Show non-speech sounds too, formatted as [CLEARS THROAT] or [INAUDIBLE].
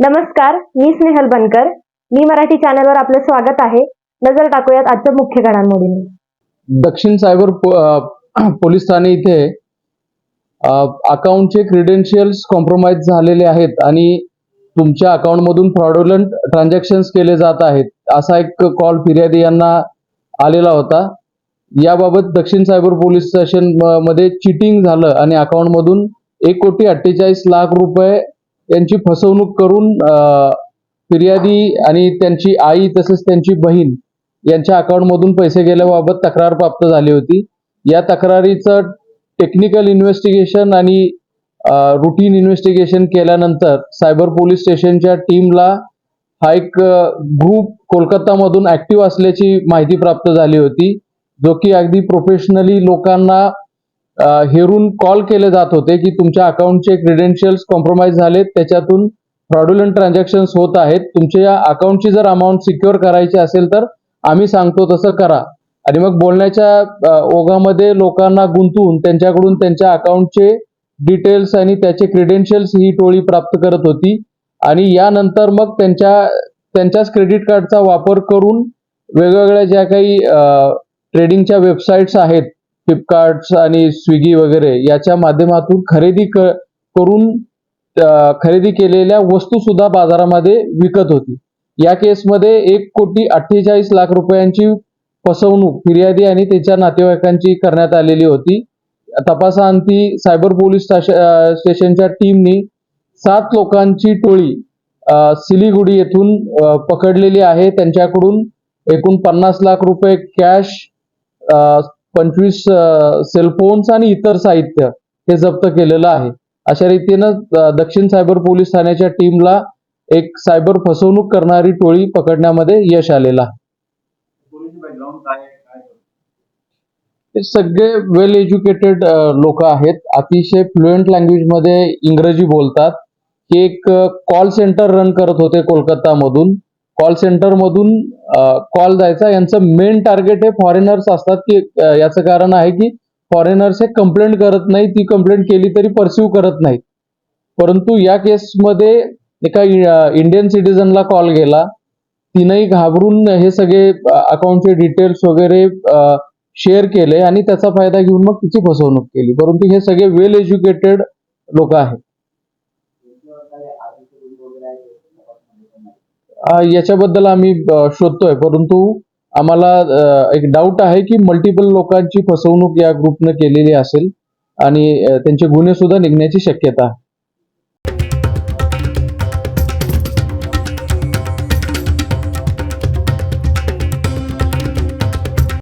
नमस्कार मी स्नेहल बनकर. मी मराठी चॅनलवर आपलं स्वागत आहे. नजर टाकूयात आजच्या मुख्य घडामोडींवर दक्षिण सायबर पो- [CLEARS THROAT] पोलीस ठाणे इथे अकाउंटचे क्रिडेन्शियल्स कॉम्प्रोमाइज झालेले आहेत आणि तुमच्या अकाउंटमधून फ्रॉडुलंट ट्रान्झॅक्शन्स केले जात आहेत असा एक कॉल फिर्यादी यांना आलेला होता. याबाबत दक्षिण सायबर पोलीस स्टेशनमध्ये चिटिंग झालं आणि अकाउंटमधून एक कोटी अठ्ठेचाळीस लाख रुपये यांची फसवणूक करून फिर्यादी आणि त्यांची आई तसेच त्यांची बहीण यांच्या अकाउंटमधून पैसे गेल्याबाबत तक्रार प्राप्त झाली होती. या तक्रारीचं टेक्निकल इन्व्हेस्टिगेशन आणि रुटीन इन्व्हेस्टिगेशन केल्यानंतर सायबर पोलीस स्टेशनच्या टीमला हा एक ग्रुप कोलकातामधून ऍक्टिव्ह असल्याची माहिती प्राप्त झाली होती जो की अगदी प्रोफेशनली लोकांना हेरून कॉल केले जात होते की तुमच्या अकाउंटचे क्रेडेन्शियल्स कॉम्प्रोमाइज झालेत त्याच्यातून फ्रॉड्युलंट ट्रान्झॅक्शन्स होत आहेत. तुमच्या अकाउंटची जर अमाऊंट सिक्युअर करायची असेल तर आम्ही सांगतो तसं करा. आणि मग बोलण्याच्या ओघामध्ये लोकांना गुंतवून त्यांच्याकडून त्यांच्या अकाउंटचे डिटेल्स आणि त्याचे क्रेडेन्शियल्स ही टोळी प्राप्त करत होती. आणि यानंतर मग त्यांच्या त्यांच्याच क्रेडिट कार्डचा वापर करून वेगवेगळ्या ज्या काही ट्रेडिंगच्या वेबसाईट्स आहेत फ्लिपकार्ट आणि स्विगी वगैरे याच्या माध्यमातून खरेदी क करून खरेदी केलेल्या वस्तू सुद्धा बाजारामध्ये विकत होती. या केसमध्ये एक कोटी अठ्ठेचाळीस लाख रुपयांची फसवणूक फिर्यादी आणि त्याच्या नातेवाईकांची करण्यात आलेली होती. तपासाअंती सायबर पोलीस स्टेशनच्या टीमनी सात लोकांची टोळी सिलीगुडी येथून पकडलेली आहे. त्यांच्याकडून एकूण पन्नास लाख रुपये कॅश पंचवीस सेलफोन्स आणि इतर साहित्य हे जप्त केलेलं आहे. अशा रीतीनं दक्षिण सायबर पोलीस ठाण्याच्या टीमला एक सायबर फसवणूक करणारी टोळी पकडण्यामध्ये यश आलेलं आहे. सगळे वेल एज्युकेटेड लोक आहेत. अतिशय फ्लुएंट लँग्वेजमध्ये इंग्रजी बोलतात. एक कॉल सेंटर रन करत होते कोलकातामधून. कॉल सेंटरमधून कॉल जायचा. यांचं मेन टार्गेट हे फॉरेनर्स असतात की याचं कारण आहे की फॉरेनर्स हे कंप्लेंट करत नाही. ती कंप्लेंट केली तरी परस्यू करत नाहीत. परंतु या केसमध्ये एका इंडियन सिटीजनला कॉल गेला. तिनंही घाबरून हे सगळे अकाउंटचे डिटेल्स वगैरे शेअर केले आणि त्याचा फायदा घेऊन मग तिची फसवणूक केली. परंतु हे सगळे वेल एज्युकेटेड लोक आहेत. याच्याबद्दल आम्ही शोधतोय. परंतु आम्हाला एक डाऊट आहे की मल्टिपल लोकांची फसवणूक या ग्रुपनं केलेली असेल आणि त्यांचे गुन्हे सुद्धा निघण्याची शक्यता आहे.